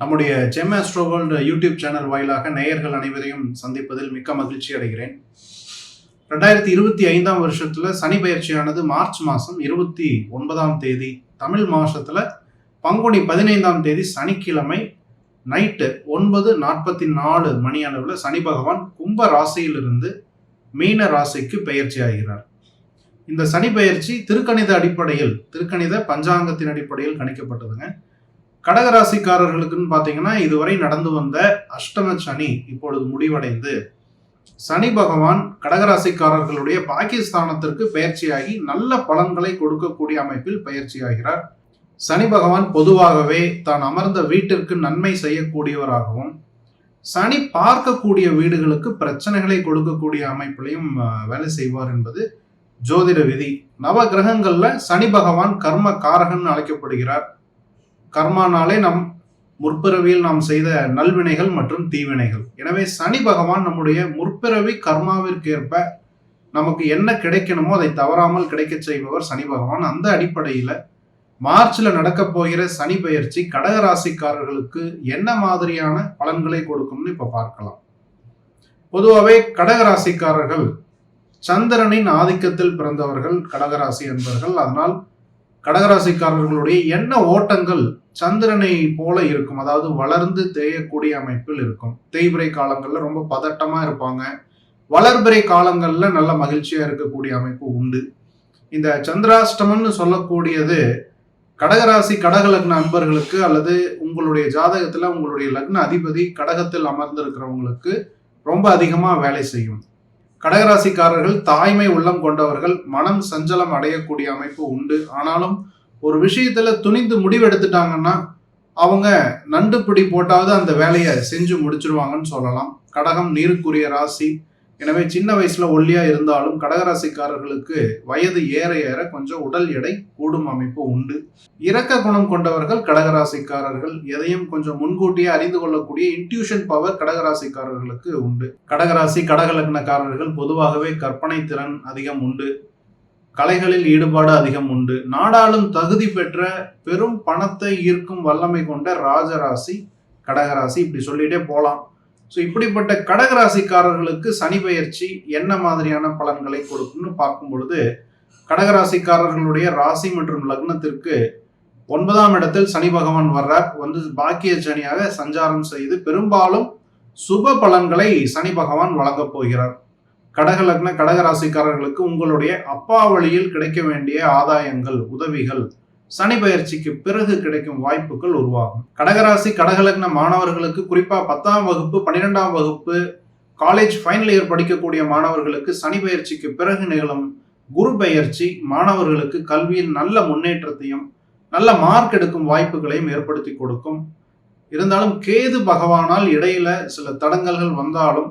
நம்முடைய GeM astro YouTube channel வாயிலாக நேயர்கள் அனைவரையும் சந்திப்பதில் மிக்க மகிழ்ச்சி அடைகிறேன். ரெண்டாயிரத்தி இருபத்தி ஐந்தாம் வருஷத்துல சனி பயிற்சியானது மார்ச் மாதம் இருபத்தி ஒன்பதாம் தேதி தமிழ் மாதத்தில் பங்குனி பதினைந்தாம் தேதி சனிக்கிழமை நைட்டு ஒன்பது நாற்பத்தி நாலு மணி அளவில் சனி பகவான் கும்ப ராசியிலிருந்து மீன ராசிக்கு பயிற்சி ஆகிறார். இந்த சனி பயிற்சி திருக்கணித அடிப்படையில் திருக்கணித பஞ்சாங்கத்தின் அடிப்படையில் கணிக்கப்பட்டதுங்க. கடகராசிக்காரர்களுக்குன்னு பார்த்தீங்கன்னா இதுவரை நடந்து வந்த அஷ்டம சனி இப்பொழுது முடிவடைந்து சனி பகவான் கடகராசிக்காரர்களுடைய பாகிஸ்தானத்திற்கு பயிற்சியாகி நல்ல பலன்களை கொடுக்கக்கூடிய அமைப்பில் பயிற்சியாகிறார். சனி பகவான் பொதுவாகவே தான் அமர்ந்த வீட்டிற்கு நன்மை செய்யக்கூடியவராகவும் சனி பார்க்கக்கூடிய வீடுகளுக்கு பிரச்சனைகளை கொடுக்கக்கூடிய அமைப்பிலையும் வேலை செய்வார் என்பது ஜோதிட விதி. நவ கிரகங்கள்ல சனி பகவான் கர்ம காரகன் அழைக்கப்படுகிறார். கர்மானாலே நம் முற்பிறவியில் நாம் செய்த நல்வினைகள் மற்றும் தீவினைகள். எனவே சனி பகவான் நம்முடைய முற்பிறவி கர்மாவிற்கேற்ப நமக்கு என்ன கிடைக்கணுமோ அதை தவறாமல் கிடைக்கச் செய்பவர் சனி பகவான். அந்த அடிப்படையில் மார்ச்சில் நடக்கப் போகிற சனி பயிற்சி கடகராசிக்காரர்களுக்கு என்ன மாதிரியான பலன்களை கொடுக்கும்னு இப்போ பார்க்கலாம். பொதுவாகவே கடகராசிக்காரர்கள் சந்திரனின் ஆதிக்கத்தில் பிறந்தவர்கள் கடகராசி என்பவர்கள் அதனால் கடகராசிக்காரர்களுடைய என்ன ஓட்டங்கள் சந்திரனை போல இருக்கும். அதாவது வளர்ந்து தேயக்கூடிய அமைப்பில் இருக்கும். தேய்பிரை காலங்களில் ரொம்ப பதட்டமா இருப்பாங்க. வளர்பிறை காலங்களில் நல்ல மகிழ்ச்சியா இருக்கக்கூடிய அமைப்பு உண்டு. இந்த சந்திராஷ்டமம்னு சொல்லக்கூடியது கடகராசி கடக லக்ன அன்பர்களுக்கு அல்லது உங்களுடைய ஜாதகத்துல உங்களுடைய லக்ன அதிபதி கடகத்தில் அமர்ந்திருக்கிறவங்களுக்கு ரொம்ப அதிகமா வேலை செய்யும். கடகராசிக்காரர்கள் தாய்மை உள்ளம் கொண்டவர்கள் மனம் சஞ்சலம் அடையக்கூடிய அமைப்பு உண்டு. ஆனாலும் ஒரு விஷயத்துல துணிந்து முடிவெடுத்துட்டாங்கன்னா அவங்க நண்டு பிடி போட்டாவது அந்த வேலையை செஞ்சு முடிச்சிருவாங்கன்னு சொல்லலாம். கடகம் நீருக்குரிய ராசி எனவே சின்ன வயசுல ஒல்லியா இருந்தாலும் கடகராசிக்காரர்களுக்கு வயது ஏற ஏற கொஞ்சம் உடல் எடை கூடும் அமைப்பு உண்டு. இரக்க குணம் கொண்டவர்கள் கடகராசிக்காரர்கள் எதையும் கொஞ்சம் முன்கூட்டியே அறிந்து கொள்ளக்கூடிய இன்ட்யூஷன் பவர் கடகராசிக்காரர்களுக்கு உண்டு. கடகராசி கடகலக்னக்காரர்கள் பொதுவாகவே கற்பனை திறன் அதிகம் உண்டு. கலைகளில் ஈடுபாடு அதிகம் உண்டு. நாடாளும் தகுதி பெற்ற பெரும் பணத்தை ஈர்க்கும் வல்லமை கொண்ட ராஜராசி கடகராசி இப்படி சொல்லிட்டே போலாம். ஸோ இப்படிப்பட்ட கடகராசிக்காரர்களுக்கு சனி பயிற்சி என்ன மாதிரியான பலன்களை கொடுக்கும்னு பார்க்கும் பொழுது கடகராசிக்காரர்களுடைய ராசி மற்றும் லக்னத்திற்கு ஒன்பதாம் இடத்தில் சனி பகவான் வர்றார். வந்து பாக்கிய சனியாக சஞ்சாரம் செய்து பெரும்பாலும் சுப பலன்களை சனி பகவான் வழங்கப் போகிறார். கடக லக்ன கடகராசிக்காரர்களுக்கு உங்களுடைய அப்பா வழியில் கிடைக்க வேண்டிய ஆதாயங்கள் உதவிகள் சனி பயிற்சிக்கு பிறகு கிடைக்கும் வாய்ப்புகள் உருவாகும். கடகராசி கடகலக்ன மாணவர்களுக்கு குறிப்பா பத்தாம் வகுப்பு பன்னிரெண்டாம் வகுப்பு காலேஜ் ஃபைனல் இயர் படிக்கக்கூடிய மாணவர்களுக்கு சனி பயிற்சிக்கு பிறகு நிகழும் குரு பெயர்ச்சி மாணவர்களுக்கு கல்வியில் நல்ல முன்னேற்றத்தையும் நல்ல மார்க் எடுக்கும் வாய்ப்புகளையும் ஏற்படுத்தி கொடுக்கும். இருந்தாலும் கேது பகவானால் இடையில சில தடங்கல்கள் வந்தாலும்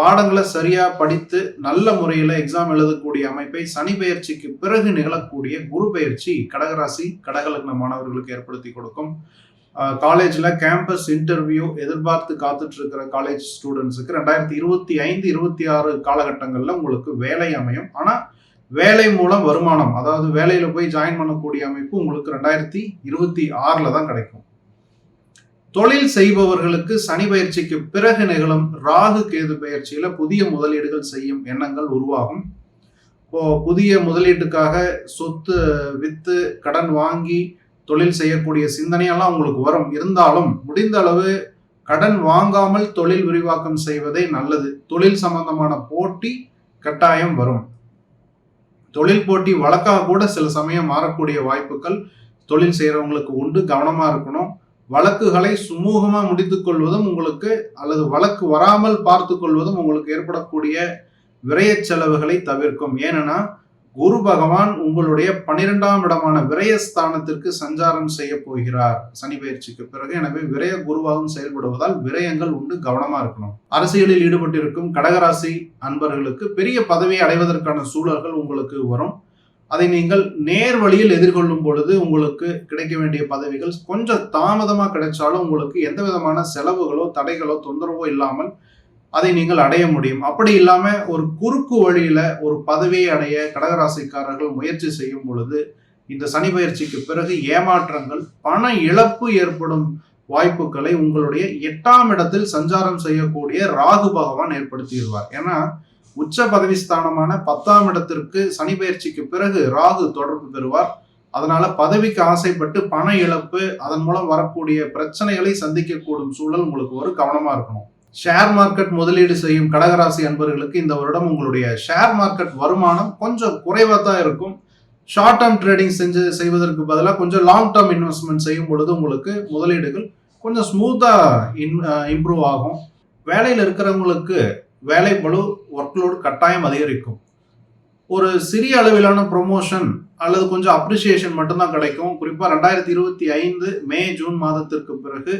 பாடங்களை சரியா படித்து நல்ல முறையில எக்ஸாம் எழுதக்கூடிய அமைப்பை சனி பயிற்சிக்கு பிறகு நிகழக்கூடிய குரு பயிற்சி கடகராசி கடகலக்ன மாணவர்களுக்கு ஏற்படுத்தி கொடுக்கும். காலேஜில் கேம்பஸ் இன்டர்வியூ எதிர்பார்த்து காத்துட்டு இருக்கிற காலேஜ் ஸ்டூடெண்ட்ஸுக்கு ரெண்டாயிரத்தி இருபத்தி ஐந்து இருபத்தி ஆறு காலகட்டங்களில் உங்களுக்கு வேலை அமையும். ஆனால் வேலை மூலம் வருமானம் அதாவது வேலையில் போய் ஜாயின் பண்ணக்கூடிய அமைப்பு உங்களுக்கு ரெண்டாயிரத்தி இருபத்தி ஆறில் தான் கிடைக்கும். தொழில் செய்பவர்களுக்கு சனி பயிற்சிக்கு பிறகு நிகழும் ராகு கேது பயிற்சியில புதிய முதலீடுகள் செய்யும் எண்ணங்கள் உருவாகும். இப்போ புதிய முதலீட்டுக்காக சொத்து வித்து கடன் வாங்கி தொழில் செய்யக்கூடிய சிந்தனையெல்லாம் உங்களுக்கு வரும். இருந்தாலும் முடிந்த அளவு கடன் வாங்காமல் தொழில் விரிவாக்கம் செய்வதே நல்லது. தொழில் சம்பந்தமான போட்டி கட்டாயம் வரும். தொழில் போட்டி வழக்காக கூட சில சமயம் மாறக்கூடிய வாய்ப்புகள் தொழில் செய்கிறவங்களுக்கு உண்டு. கவனமாக இருக்கணும். வழக்குகளை சுமூகமாக முடித்துக் கொள்வதும் உங்களுக்கு அல்லது வழக்கு வராமல் பார்த்து கொள்வதும் உங்களுக்கு ஏற்படக்கூடிய விரய செலவுகளை தவிர்க்கும். ஏனெனா குரு பகவான் உங்களுடைய பனிரெண்டாம் இடமான விரயஸ்தானத்திற்கு சஞ்சாரம் செய்ய போகிறார். சனி பயிற்சிக்கு பிறகு. எனவே விரய குருவாகவும் செயல்படுவதால் விரயங்கள் உண்டு கவனமா இருக்கணும். அரசியலில் ஈடுபட்டிருக்கும் கடகராசி அன்பர்களுக்கு பெரிய பதவியை அடைவதற்கான சூழல்கள் உங்களுக்கு வரும். அதை நீங்கள் நேர் வழியில் எதிர்கொள்ளும் பொழுது உங்களுக்கு கிடைக்க வேண்டிய பதவிகள் கொஞ்சம் தாமதமா கிடைச்சாலும் உங்களுக்கு எந்த விதமான செலவுகளோ தடைகளோ தொந்தரவோ இல்லாமல் அதை நீங்கள் அடைய முடியும். அப்படி இல்லாம ஒரு குறுக்கு வழியில ஒரு பதவியை அடைய கடகராசிக்காரர்கள் முயற்சி செய்யும் பொழுது இந்த சனி பயிற்சிக்கு பிறகு ஏமாற்றங்கள் பண இழப்பு ஏற்படும் வாய்ப்புகளை உங்களுடைய எட்டாம் இடத்தில் சஞ்சாரம் செய்யக்கூடிய ராகு பகவான் ஏற்படுத்திடுவார். ஏன்னா உச்ச பதவி ஸ்தானமான பத்தாம் இடத்திற்கு சனி பயிற்சிக்கு பிறகு ராகு தொடர்பு பெறுவார். அதனால பதவிக்கு ஆசைப்பட்டு பண இழப்பு அதன் மூலம் வரக்கூடிய பிரச்சனைகளை சந்திக்கக்கூடும் சூழல் உங்களுக்கு ஒரு கவனமா இருக்கணும். ஷேர் மார்க்கெட் முதலீடு செய்யும் கடகராசி அன்பர்களுக்கு இந்த வருடம் உங்களுடைய ஷேர் மார்க்கெட் வருமானம் கொஞ்சம் குறைவாக தான் இருக்கும். ஷார்ட் டேர்ம் ட்ரேடிங் செஞ்சு செய்வதற்கு பதிலாக கொஞ்சம் லாங் டேர்ம் இன்வெஸ்ட்மெண்ட் செய்யும் பொழுது உங்களுக்கு முதலீடுகள் கொஞ்சம் ஸ்மூத்தாக இன் இம்ப்ரூவ் ஆகும். வேலையில் இருக்கிறவங்களுக்கு வேலை பளு ஒர்க்லோடு கட்டாயம் அதிகரிக்கும். ஒரு சிறிய அளவிலான ப்ரொமோஷன் அல்லது கொஞ்சம் அப்ரிசியேஷன் மட்டும்தான் கிடைக்கும். குறிப்பாக ரெண்டாயிரத்தி இருபத்தி ஐந்து மே ஜூன் மாதத்திற்கு பிறகு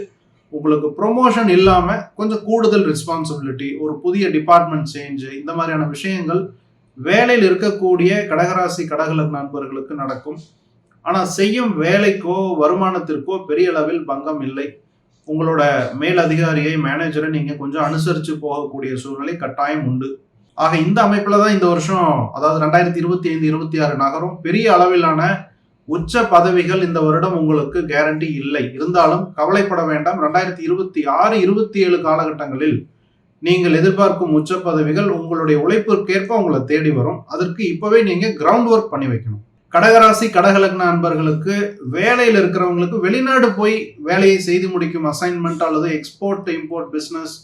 உங்களுக்கு ப்ரொமோஷன் இல்லாமல் கொஞ்சம் கூடுதல் ரெஸ்பான்சிபிலிட்டி ஒரு புதிய டிபார்ட்மெண்ட் சேஞ்சு இந்த மாதிரியான விஷயங்கள் வேலையில் இருக்கக்கூடிய கடகராசி கடகல நண்பர்களுக்கு நடக்கும். ஆனால் செய்யும் வேலைக்கோ வருமானத்திற்கோ பெரிய அளவில் பங்கம் இல்லை. உங்களோட மேல் அதிகாரியை மேனேஜரை நீங்கள் கொஞ்சம் அனுசரித்து போகக்கூடிய சூழ்நிலை கட்டாயம் உண்டு. ஆக இந்த அமைப்பில் தான் இந்த வருஷம் அதாவது ரெண்டாயிரத்தி இருபத்தி ஐந்து இருபத்தி ஆறு நகரம். பெரிய அளவிலான உச்ச பதவிகள் இந்த வருடம் உங்களுக்கு கேரண்டி இல்லை. இருந்தாலும் கவலைப்பட வேண்டாம். ரெண்டாயிரத்தி இருபத்தி ஆறு இருபத்தி ஏழு காலகட்டங்களில் நீங்கள் எதிர்பார்க்கும் உச்ச பதவிகள் உங்களுடைய உழைப்பிற்கேற்ப உங்களை தேடி வரும். அதற்கு இப்போவே நீங்கள் கிரவுண்ட் ஒர்க் பண்ணி வைக்கணும். கடகராசி கடகலக்ன அன்பர்களுக்கு வேலையில் இருக்கிறவங்களுக்கு வெளிநாடு போய் வேலையை செய்து முடிக்கும் அசைன்மெண்ட் அல்லது எக்ஸ்போர்ட் இம்போர்ட் பிஸ்னஸ்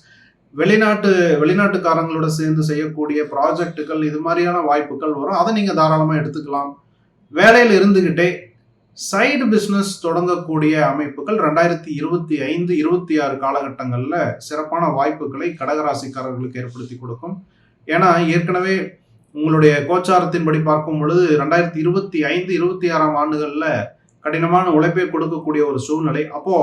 வெளிநாட்டு வெளிநாட்டுக்காரங்களோட சேர்ந்து செய்யக்கூடிய ப்ராஜெக்டுகள் இது மாதிரியான வாய்ப்புகள் வரும். அதை நீங்கள் தாராளமாக எடுத்துக்கலாம். வேலையில் இருந்துக்கிட்டே சைடு பிஸ்னஸ் தொடங்கக்கூடிய அமைப்புகள் ரெண்டாயிரத்தி இருபத்தி ஐந்து இருபத்தி ஆறு காலகட்டங்களில் சிறப்பான வாய்ப்புகளை கடகராசிக்காரர்களுக்கு ஏற்படுத்தி கொடுக்கும். ஏன்னா ஏற்கனவே உங்களுடைய கோச்சாரத்தின்படி பார்க்கும் பொழுது ரெண்டாயிரத்தி இருபத்தி ஐந்து இருபத்தி ஆறாம் ஆண்டுகளில் கடினமான உழைப்பை கொடுக்கக்கூடிய ஒரு சூழ்நிலை. அப்போ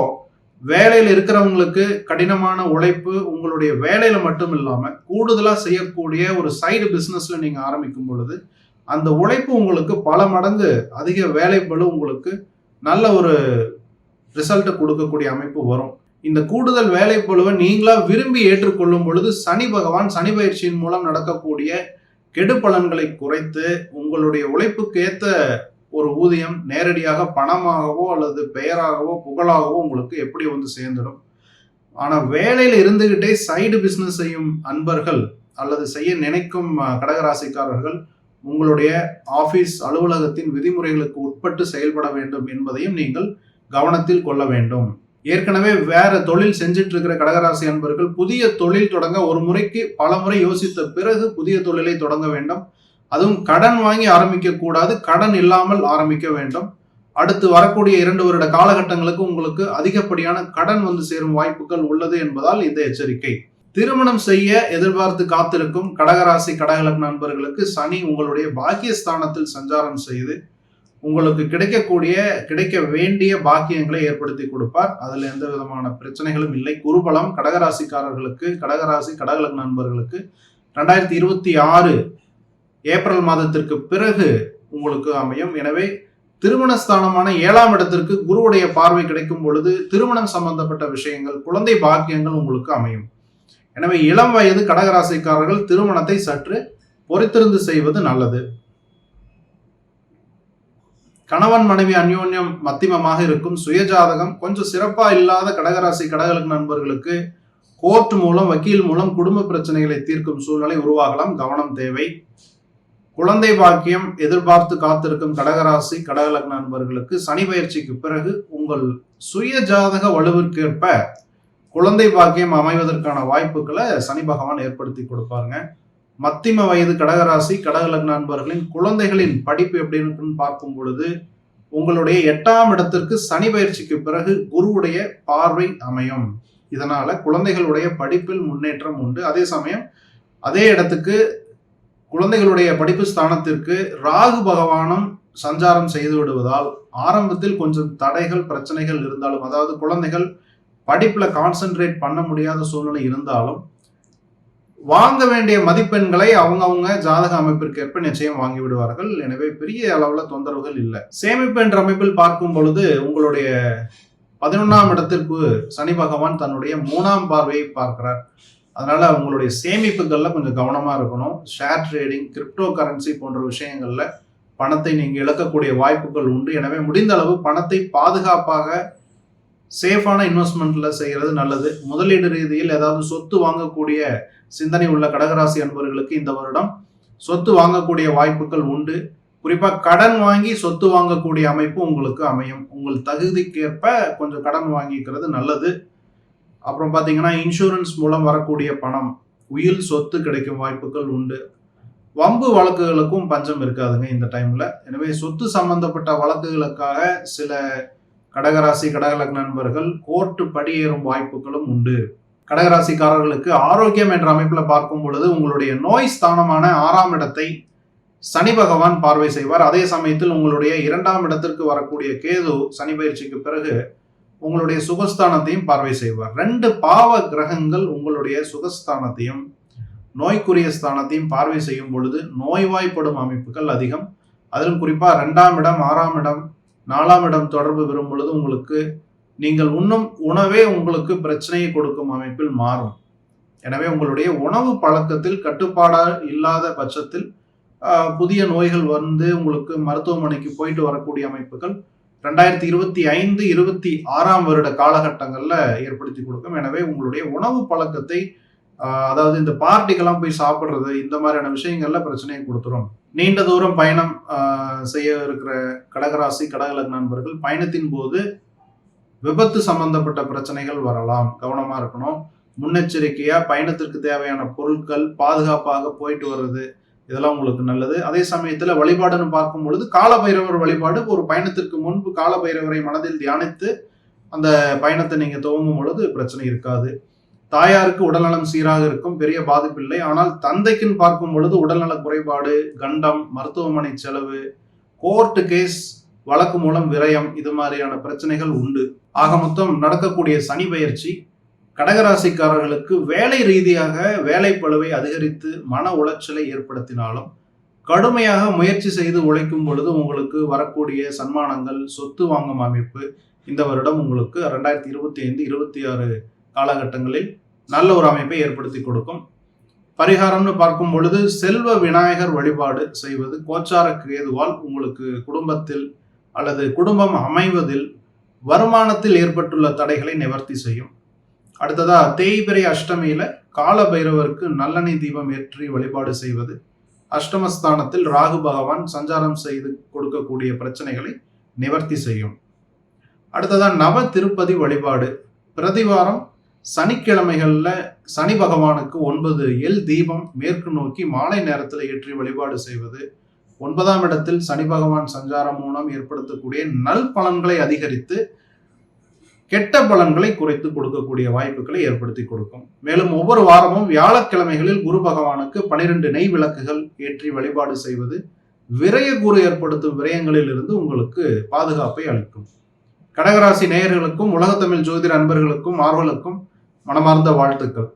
வேலையில் இருக்கிறவங்களுக்கு கடினமான உழைப்பு உங்களுடைய வேலையில மட்டும் இல்லாமல் கூடுதலாக செய்யக்கூடிய ஒரு சைடு பிஸ்னஸ்ல நீங்க ஆரம்பிக்கும் பொழுது அந்த உழைப்பு உங்களுக்கு பல மடங்கு அதிக வேலைப்பளு உங்களுக்கு நல்ல ஒரு ரிசல்ட்டை கொடுக்கக்கூடிய அமைப்பு வரும். இந்த கூடுதல் வேலை பழுவை நீங்களா விரும்பி ஏற்றுக்கொள்ளும் பொழுது சனி பகவான் சனி பயிற்சியின் மூலம் நடக்கக்கூடிய கெடு பலன்களை குறைத்து உங்களுடைய உழைப்புக்கு ஏத்த ஒரு ஊதியம் நேரடியாக பணமாகவோ அல்லது பெயராகவோ புகழாகவோ உங்களுக்கு எப்படி வந்து சேர்ந்துடும்? ஆனால் வேலையில் இருந்துகிட்டே சைடு பிஸ்னஸ் செய்யும் அன்பர்கள் அல்லது செய்ய நினைக்கும் கடகராசிக்காரர்கள் உங்களுடைய ஆஃபீஸ் அலுவலகத்தின் விதிமுறைகளுக்கு உட்பட்டு செயல்பட வேண்டும் என்பதையும் நீங்கள் கவனத்தில் கொள்ள வேண்டும். ஏற்கனவே வேற தொழில் செஞ்சிட்டு இருக்கிற கடகராசி அன்பர்கள் புதிய தொழில் தொடங்க ஒரு முறைக்கு பல முறை யோசித்த பிறகு புதிய தொழிலை தொடங்க வேண்டும். அதுவும் கடன் வாங்கி ஆரம்பிக்க கூடாது கடன் இல்லாமல் ஆரம்பிக்க வேண்டும். அடுத்து வரக்கூடிய இரண்டு வருட காலகட்டங்களுக்கு உங்களுக்கு அதிகப்படியான கடன் வந்து சேரும் வாய்ப்புகள் உள்ளது என்பதால் இந்த எச்சரிக்கை. திருமணம் செய்ய எதிர்பார்த்து காத்திருக்கும் கடகராசி கடகலக் நண்பர்களுக்கு சனி உங்களுடைய பாக்கியஸ்தானத்தில் சஞ்சாரம் செய்து உங்களுக்கு கிடைக்கக்கூடிய கிடைக்க வேண்டிய பாக்கியங்களை ஏற்படுத்தி கொடுப்பார். அதில் எந்த விதமான பிரச்சனைகளும் இல்லை. குருபலம் கடகராசிக்காரர்களுக்கு கடகராசி கடகலக் நண்பர்களுக்கு ரெண்டாயிரத்தி இருபத்தி ஆறு ஏப்ரல் மாதத்திற்கு பிறகு உங்களுக்கு அமையும். எனவே திருமணஸ்தானமான ஏழாம் இடத்திற்கு குருவுடைய பார்வை கிடைக்கும் பொழுது திருமணம் சம்பந்தப்பட்ட விஷயங்கள் குழந்தை பாக்கியங்கள் உங்களுக்கு அமையும். எனவே இளம் வயது கடகராசிக்காரர்கள் திருமணத்தை சற்று பொறுத்திருந்து செய்வது நல்லது. கணவன் மனைவி அந்யோன்யம் மத்திமமாக இருக்கும் சுயஜாதகம் கொஞ்சம் சிறப்பா இல்லாத கடகராசி கடகலக்கு நண்பர்களுக்கு கோர்ட் மூலம் வக்கீல் மூலம் குடும்ப பிரச்சனைகளை தீர்க்கும் சூழ்நிலை உருவாகலாம். கவனம் தேவை. குழந்தை பாக்கியம் எதிர்பார்த்து காத்திருக்கும் கடகராசி கடகலக் நண்பர்களுக்கு சனி பயிற்சிக்கு பிறகு உங்கள் சுய ஜாதக வலுவிற்கேற்ப குழந்தை பாக்கியம் அமைவதற்கான வாய்ப்புகளை சனி பகவான் ஏற்படுத்தி கொடுப்பாருங்க. மத்திம வயது கடகராசி கடகலக் நண்பர்களின் குழந்தைகளின் படிப்பு எப்படி இருக்குன்னு பார்க்கும் பொழுது உங்களுடைய எட்டாம் இடத்திற்கு சனி பயிற்சிக்கு பிறகு குருவுடைய பார்வை அமையும். இதனால குழந்தைகளுடைய படிப்பில் முன்னேற்றம் உண்டு. அதே சமயம் அதே இடத்துக்கு குழந்தைகளுடைய படிப்பு ஸ்தானத்திற்கு ராகு பகவானும் சஞ்சாரம் செய்து விடுவதால் ஆரம்பத்தில் கொஞ்சம் தடைகள் பிரச்சனைகள் இருந்தாலும் அதாவது குழந்தைகள் படிப்பில் கான்சென்ட்ரேட் பண்ண முடியாத சூழ்நிலை இருந்தாலும் வாங்க வேண்டிய மதிப்பெண்களை அவங்கவுங்க ஜாதக அமைப்பிற்கு ஏற்ப நிச்சயம் வாங்கி விடுவார்கள். எனவே பெரிய அளவில் தொந்தரவுகள் இல்லை. சேமிப்பு என்ற அமைப்பில் பார்க்கும் பொழுது உங்களுடைய பதினொன்றாம் இடத்திற்கு சனி பகவான் தன்னுடைய மூணாம் பார்வையை பார்க்கிறார். அதனால உங்களுடைய சேமிப்புகள்ல கொஞ்சம் கவனமா இருக்கணும். ஷேர் ட்ரேடிங் கிரிப்டோ கரன்சி போன்ற விஷயங்கள்ல பணத்தை நீங்க இழக்கக்கூடிய வாய்ப்புகள் உண்டு. எனவே முடிந்த அளவு பணத்தை பாதுகாப்பாக சேஃபான இன்வெஸ்ட்மெண்ட்ல செய்யறது நல்லது. முதலீடு ரீதியில் ஏதாவது சொத்து வாங்கக்கூடிய சிந்தனை உள்ள கடகராசி அன்பர்களுக்கு இந்த வருடம் சொத்து வாங்கக்கூடிய வாய்ப்புகள் உண்டு. குறிப்பாக கடன் வாங்கி சொத்து வாங்கக்கூடிய அமைப்பு உங்களுக்கு அமையும். உங்கள் தகுதிக்கேற்ப கொஞ்சம் கடன் வாங்கிக்கிறது நல்லது. அப்புறம் பார்த்தீங்கன்னா இன்சூரன்ஸ் மூலம் வரக்கூடிய பணம் உயில் சொத்து கிடைக்கும் வாய்ப்புகள் உண்டு. வம்பு வழக்குகளுக்கும் பஞ்சம் இருக்காதுங்க இந்த டைமில் எனவே சொத்து சம்பந்தப்பட்ட வழக்குகளுக்காக சில கடகராசி கடகலக் நண்பர்கள் கோர்ட்டு படியேறும் வாய்ப்புகளும் உண்டு. கடகராசிக்காரர்களுக்கு ஆரோக்கியம் என்ற அமைப்பில் பார்க்கும் பொழுது உங்களுடைய நோய் ஸ்தானமான ஆறாம் இடத்தை சனி பகவான் பார்வை செய்வார். அதே சமயத்தில் உங்களுடைய இரண்டாம் இடத்திற்கு வரக்கூடிய கேது சனி பயிற்சிக்கு பிறகு உங்களுடைய சுகஸ்தானத்தையும் பார்வை செய்வார். ரெண்டு பாவ கிரகங்கள் உங்களுடைய சுகஸ்தானத்தையும் நோய்க்குரிய ஸ்தானத்தையும் பார்வை செய்யும் பொழுது நோய்வாய்ப்படும் அமைப்புகள் அதிகம். அதிலும் குறிப்பாக ரெண்டாம் இடம் ஆறாம் இடம் நாலாம் இடம் தொடர்பு பெறும் பொழுது உங்களுக்கு நீங்கள் உண்ணும் உணவே உங்களுக்கு பிரச்சனையை கொடுக்கும் அமைப்பில் மாறும். எனவே உங்களுடைய உணவு பழக்கத்தில் கட்டுப்பாடாக இல்லாத பட்சத்தில் புதிய நோய்கள் வந்து உங்களுக்கு மருத்துவமனைக்கு போயிட்டு வரக்கூடிய அமைப்புகள் ரெண்டாயிரத்தி இருபத்தி ஐந்து இருபத்தி ஆறாம் வருட காலகட்டங்களில் ஏற்படுத்தி கொடுக்கும். எனவே உங்களுடைய உணவு பழக்கத்தை அதாவது இந்த பார்ட்டிக்கெல்லாம் போய் சாப்பிட்றது இந்த மாதிரியான விஷயங்கள்ல பிரச்சனையை கொடுத்துரும். நீண்ட தூரம் பயணம் செய்ய இருக்கிற கடகராசி கடகலக் நண்பர்கள் பயணத்தின் போது விபத்து சம்பந்தப்பட்ட பிரச்சனைகள் வரலாம். கவனமாக இருக்கணும். முன்னெச்சரிக்கையாக பயணத்திற்கு தேவையான பொருட்கள் பாதுகாப்பாக போயிட்டு வர்றது இதெல்லாம் உங்களுக்கு நல்லது. அதே சமயத்தில் வழிபாடுன்னு பார்க்கும் பொழுது காலபைரவர் வழிபாடு ஒரு பயணத்திற்கு முன்பு காலபைரவரை மனதில் தியானித்து அந்த பயணத்தை நீங்கள் துவங்கும் பொழுது பிரச்சனை இருக்காது. தாயாருக்கு உடல்நலம் சீராக இருக்கும் பெரிய பாதிப்பில்லை ஆனால் தந்தைக்குன்னு பார்க்கும் பொழுது உடல்நல குறைபாடு கண்டம் மருத்துவமனை செலவு கோர்ட்டு கேஸ் வழக்கு மூலம் விரயம் இது மாதிரியான பிரச்சனைகள் உண்டு. ஆக மொத்தம் நடக்கக்கூடிய சனி பயிற்சி கடகராசிக்காரர்களுக்கு வேலை ரீதியாக வேலை அதிகரித்து மன உளைச்சலை ஏற்படுத்தினாலும் கடுமையாக முயற்சி செய்து உழைக்கும் பொழுது உங்களுக்கு வரக்கூடிய சன்மானங்கள் சொத்து வாங்கும் அமைப்பு இந்த வருடம் உங்களுக்கு ரெண்டாயிரத்தி இருபத்தி ஐந்து இருபத்தி ஆறு காலகட்டங்களில் நல்ல ஒரு அமைப்பை ஏற்படுத்தி கொடுக்கும். பரிகாரம்னு பார்க்கும் பொழுது செல்வ விநாயகர் வழிபாடு செய்வது கோச்சார கேதுவால் உங்களுக்கு குடும்பத்தில் அல்லது குடும்பம் அமைவதில் வருமானத்தில் ஏற்பட்டுள்ள தடைகளை நிவர்த்தி செய்யும். அடுத்ததா தேய்பிரை அஷ்டமியில கால பைரவருக்கு நல்லெண்ணெய் தீபம் ஏற்றி வழிபாடு செய்வது. அஷ்டமஸ்தானத்தில் ராகு பகவான் சஞ்சாரம் செய்து கொடுக்கக்கூடிய பிரச்சனைகளை நிவர்த்தி செய்யும். அடுத்ததா நவ திருப்பதி வழிபாடு. பிரதிவாரம் சனிக்கிழமைகளில் சனி பகவானுக்கு ஒன்பது எல் தீபம் மேற்கு நோக்கி மாலை நேரத்தில் ஏற்றி வழிபாடு செய்வது. ஒன்பதாம் இடத்தில் சனி பகவான் சஞ்சாரம் மூலம் ஏற்படுத்தக்கூடிய நல் பலன்களை அதிகரித்து கெட்ட பலன்களை குறைத்து கொடுக்கக்கூடிய வாய்ப்புகளை ஏற்படுத்தி கொடுக்கும். மேலும் ஒவ்வொரு வாரமும் வியாழக்கிழமைகளில் குரு பகவானுக்கு பனிரெண்டு நெய் விளக்குகள் ஏற்றி வழிபாடு செய்வது விரய குரு ஏற்படுத்தும் விரயங்களில் இருந்து உங்களுக்கு பாதுகாப்பை அளிக்கும். கடகராசி நேயர்களுக்கும் உலகத்தமிழ் ஜோதிட அன்பர்களுக்கும் ஆர்வலுக்கும் மனமார்ந்த வாழ்த்துக்கள்.